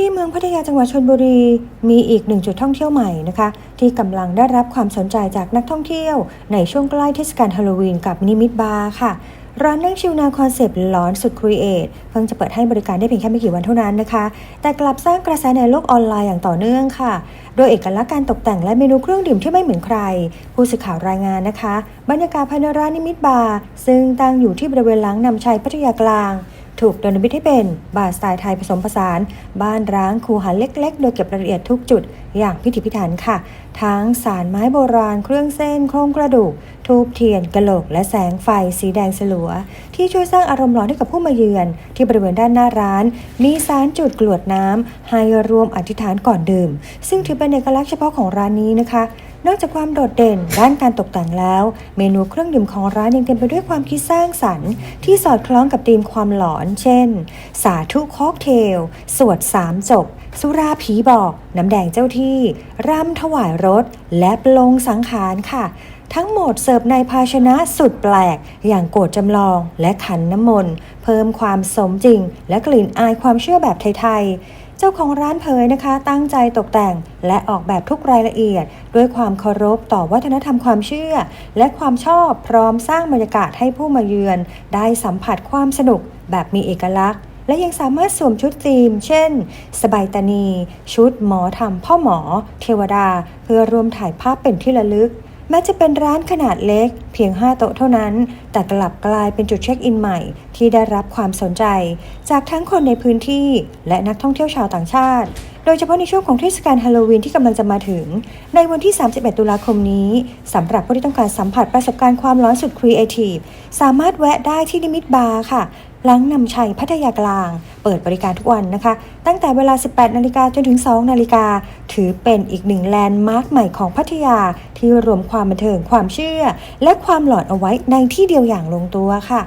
ที่เมืองพัทยาจังหวัดชลบุรี มีอีกหนึ่งจุดท่องเที่ยวใหม่นะคะ ที่กำลังได้รับความสนใจจากนักท่องเที่ยว ในช่วงใกล้เทศกาลฮาโลวีนกับนิมิตบาร์ค่ะ ร้านนั่งชิลนวคอนเซปต์หลอนสุดครีเอทเพิ่งจะเปิดให้บริการได้เพียงแค่ไม่กี่วันเท่านั้นนะคะ แต่กลับสร้างกระแสในโลกออนไลน์อย่างต่อเนื่องค่ะ โดยเอกลักษณ์การตกแต่งและเมนูเครื่องดื่มที่ไม่เหมือนใคร ผู้สื่อข่าวรายงานนะคะ บรรยากาศภายในร้านนิมิตบาร์ซึ่งตั้งอยู่ที่บริเวณหลังนำชัยพัทยากลาง ถูกดำเนินให้เป็น บาร์สไตล์ไทยผสมผสาน บ้านร้างคูหาเล็กๆ โดยเก็บรายละเอียดทุกจุด อย่างพิถีพิถันค่ะ ทั้งสารไม้โบราณเครื่องเส้น โครงกระดูก ทูบเทียนกระโหลก และแสงไฟสีแดงสลัว ที่ช่วยสร้างอารมณ์หลอนให้กับผู้มาเยือน ที่บริเวณด้านหน้าร้าน มีสารจุดกรวดน้ำให้รวมอธิษฐานก่อนดื่ม ซึ่งถือเป็นเอกลักษณ์เฉพาะของร้านนี้นะคะ นอกจากความโดดเด่นด้านการตกแต่งแล้ว เมนูเครื่องดื่มของร้านยังเต็มไปด้วยความคิดสร้างสรรค์ที่สอดคล้องกับธีมความหลอน เช่น สาธุค็อกเทล สวดสามจบ สุราผีบอก น้ำแดงเจ้าที่ รำถวายรถ และปลงสังขารค่ะทั้งหมดเสิร์ฟในภาชนะสุดแปลก อย่างโกดจำลองและขันน้ำมนต์ เพิ่มความสมจริง และกลิ่นอายความเชื่อแบบไทย ๆ เจ้าของร้านเผยนะคะ ตั้งใจตกแต่งและออกแบบทุกรายละเอียด ด้วยความเคารพต่อวัฒนธรรมความเชื่อ และความชอบพร้อมสร้างบรรยากาศให้ผู้มาเยือน ได้สัมผัสความสนุกแบบมีเอกลักษณ์ และยังสามารถสวมชุดธีม เช่น สบายตานี ชุดหมอทำพ่อหมอ เทวดา เพื่อรวมถ่ายภาพเป็นที่ระลึก แม้จะเป็นร้านขนาดเล็ก เพียง 5 โต๊ะเท่านั้น แต่กลับกลายเป็นจุดเช็คอินใหม่ ที่ได้รับความสนใจ จากทั้งคนในพื้นที่ และนักท่องเที่ยวชาวต่างชาติ โดยเฉพาะในช่วงของเทศกาลฮาโลวีนที่กำลังจะมาถึง ในวันที่ 31 ตุลาคมนี้สำหรับผู้ที่ต้องการสัมผัสประสบการณ์ความร้อนสุดครีเอทีฟสามารถแวะได้ที่นิมิตบาร์ค่ะ หลังนำชัยพัทยากลาง เปิดบริการทุกวันนะคะ ตั้งแต่เวลา 18 นาฬิกาจนถึง 2 นาฬิกา ถือเป็นอีกหนึ่งแลนด์มาร์คใหม่ของพัทยา ที่รวมความบันเทิงความเชื่อ และความหลอนเอาไว้ในที่เดียวอย่างลงตัวค่ะ